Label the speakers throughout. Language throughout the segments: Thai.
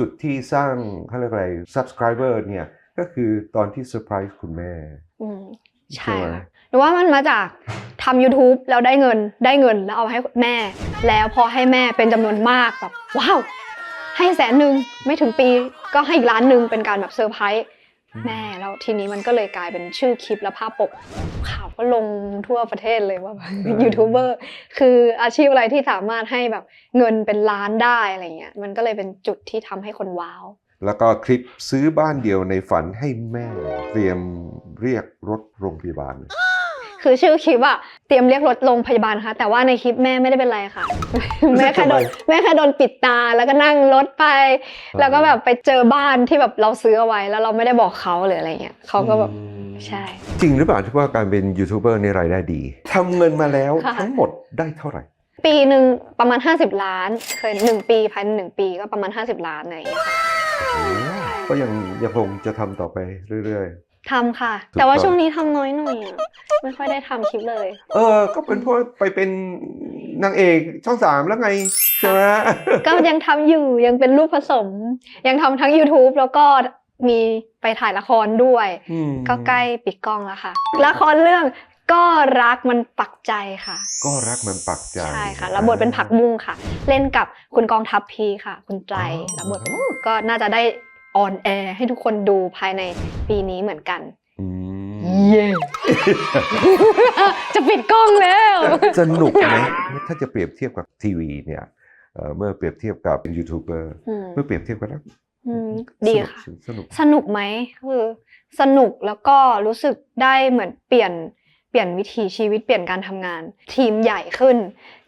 Speaker 1: จุดที่สร้างเขาเรียกอะไร subscriber เนี่ยก็คือตอนที่เซอร์ไพรส์คุณแม่
Speaker 2: อืม
Speaker 1: ใช่
Speaker 2: ใช่
Speaker 1: ไหม
Speaker 2: ค่ะหรือว่ามันมาจากทำ YouTube แล้วได้เงินได้เงินแล้วเอาให้แม่ แล้วพอให้แม่เป็นจำนวนมากแบบว้าว ให้แสนหนึ่งไม่ถึงปีก็ให้อีกล้านหนึ่งเป็นการแบบเซอร์ไพรส์ แม่แล้วทีนี้มันก็เลยกลายเป็นชื่อคลิปและภาพปกข่าวก็ลงทั่วประเทศเลยว่าแบบยูทูบเบอร์คืออาชีพอะไรที่สามารถให้แบบเงินเป็นล้านได้อะไรเงี้ยมันก็เลยเป็นจุดที่ทำให้คนว้าว
Speaker 1: แล้วก็คลิปซื้อบ้านเดียวในฝันให้แม่เตรียมเรียกรถโรงพยาบาล
Speaker 2: คือชื่อคลิปอะเตรียมเรียกรถโรงพยาบาลค่ะ แต่ว่าในคลิปแม่ไม่ได้เป็นไรค่ะ แม่แค่โดน
Speaker 1: ทำไม
Speaker 2: แม่แค่โดนปิดตาแล้วก็นั่งรถไป แล้วก็แบบไปเจอบ้านที่แบบเราซื้อเอาไว้ แล้วเราไม่ได้บอกเขาหรืออะไรเงี้ยเขาก็แบบ
Speaker 1: อืม
Speaker 2: ใช่
Speaker 1: จริงหรือเปล่าที่ว่าการเป็นยูทูบเบอร์ในรายได้ดีทำเงินมาแล้ว
Speaker 2: ค่ะ
Speaker 1: ทั้งหมดได้เท่าไหร่
Speaker 2: ปีหนึ่งประมาณ 50 ล้าน เคยหนึ่งปีภายในหนึ่งปีก็ประมาณ 50 ล้านอะไรอย่างเงี้ยค่ะ
Speaker 1: ก็ยังยังคงจะทำต่อไปเรื่อย
Speaker 2: ทำค่ะ
Speaker 1: ถูก
Speaker 2: แต่ว่า
Speaker 1: ต้อง
Speaker 2: ช่วงนี้ทำน้อยหน่อยอะ ไม่ค่อยได้ทำคลิปเลย
Speaker 1: ๆเออ ก็เป็นเพราะไปเป็นนางเอกช่องสามแล้วไงใช่ไหม
Speaker 2: ก็ยังทำอยู่ยังเป็นลูกผสม ยังทำทั้ง YouTube แล้วก็มีไปถ่ายละครด้วย
Speaker 1: อืม
Speaker 2: ก็ใกล้ปิดกล้องแล้วค่ะ ละครเรื่องก็รักมันปักใจค่ะ
Speaker 1: ก็รักมันปักใจ
Speaker 2: ใช่ค่ะรับบทเป็นผักบุ้งค่ะ เล่นกับคุณกองทัพพีค่ะ คุณไตรรับบทก็น่าจะได้ออนแอร์ให้ทุกคนดูภายในปีนี้เหมือนกัน
Speaker 1: อืม
Speaker 2: เย้จะปิดกล้องแล้ว
Speaker 1: สนุกไหมถ้าจะเปรียบเทียบกับทีวีเนี่ยเอ่อเมื่อเปรียบเทียบกับยูทูบเบอร์
Speaker 2: อืม
Speaker 1: เมื่อเปรียบเทียบกันแล้ว
Speaker 2: อืมดีค่ะ
Speaker 1: สนุกสนุก
Speaker 2: สนุกไหมคือสนุกแล้วก็รู้สึกได้เหมือนเปลี่ยนเปลี่ยนวิถีชีวิตเปลี่ยนการทำงาน ทีมใหญ่ขึ้น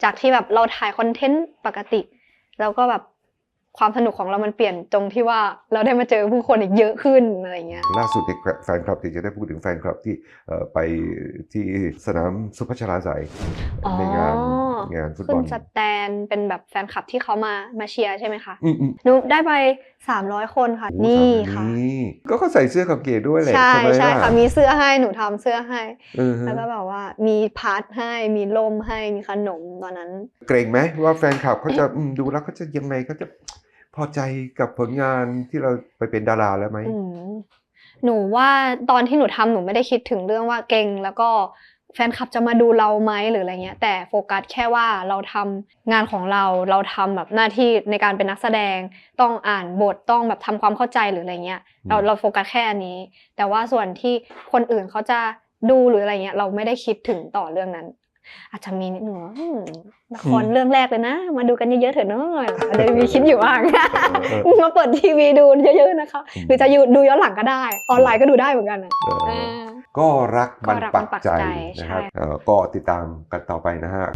Speaker 2: จากที่แบบเราถ่ายคอนเทนต์ปกติ แล้วก็แบบ ความสนุกของเรามันเปลี่ยนตรงที่ว่าเราได้มาเจอผู้คนอีกเยอะขึ้นอะไรเงี้ย
Speaker 1: ล่าสุดเนี่ยแฟนคลับที่จะได้พูดถึงแฟนคลับที่เอ่อไปที่สนามสุพัชราไสย
Speaker 2: อ๋อ
Speaker 1: ในงาน งานฟุต
Speaker 2: คุ
Speaker 1: บอ
Speaker 2: ณ
Speaker 1: ล
Speaker 2: สแตนเป็นแบบแฟนคลับที่เขามามาเชียร์ใช่ไหมคะ
Speaker 1: อืมอืม
Speaker 2: หนูได้ไป 300 คนค่ะ
Speaker 1: โอ้
Speaker 2: นี่
Speaker 1: สาม
Speaker 2: ค่ะ
Speaker 1: นี่ก็เขาใส่เสื้อกับเกดด้วยแหละ
Speaker 2: ใช่
Speaker 1: ใช่ไหม
Speaker 2: ใช่
Speaker 1: ล่
Speaker 2: ค่ะ มีเสื้อให้หนูทำเสื้อให้
Speaker 1: เออฮะ
Speaker 2: แล้วก็แบบว่ามีพัดให้มีล่มให้มีขนมตอนนั้น
Speaker 1: เกรงไหมว่าแฟนคลับเขาจะอืมดูแล้วเขาจะยังไงเขาจะพอใจกับผลงานที่เราไปเป็นดาราแล้วไหม
Speaker 2: อืมหนูว่าตอนที่หนูทำหนูไม่ได้คิดถึงเรื่องว่าเก่งแล้วก็ แฟนคลับจะมาดูเราไหมหรืออะไรเงี้ย แต่โฟกัสแค่ว่าเราทำงานของเราเราทำแบบหน้าที่ในการเป็นนักแสดง ต้องอ่านบทต้องแบบทำความเข้าใจหรืออะไรเงี้ย เรา
Speaker 1: อืม
Speaker 2: เราโฟกัสแค่อันนี้ แต่ว่าส่วนที่คนอื่นเขาจะดูหรืออะไรเงี้ย เราไม่ได้คิดถึงต่อเรื่องนั้น อาจจะมีนิดหนึ่งว่าอืมละครเรื่องแรกเลยนะ มาดูกันเยอะๆเถอะเนาะอาจจะมีคิดอยู่บ้าง
Speaker 1: เออ
Speaker 2: มาเปิดทีวีดูเยอะๆนะคะ
Speaker 1: อืม
Speaker 2: หรือจะอยู่ดูย้อนหลังก็ได้ ออนไลน์ก็ดูได้เหมือนกันนะ
Speaker 1: เออ
Speaker 2: อ่า
Speaker 1: ก็รักมัน
Speaker 2: ก็รัก
Speaker 1: ปั
Speaker 2: มัน
Speaker 1: ก
Speaker 2: ปัก
Speaker 1: ใจ
Speaker 2: ใจ
Speaker 1: นะครับ
Speaker 2: ใช่
Speaker 1: เอ่อก็ติดตามกันต่อไปนะฮะ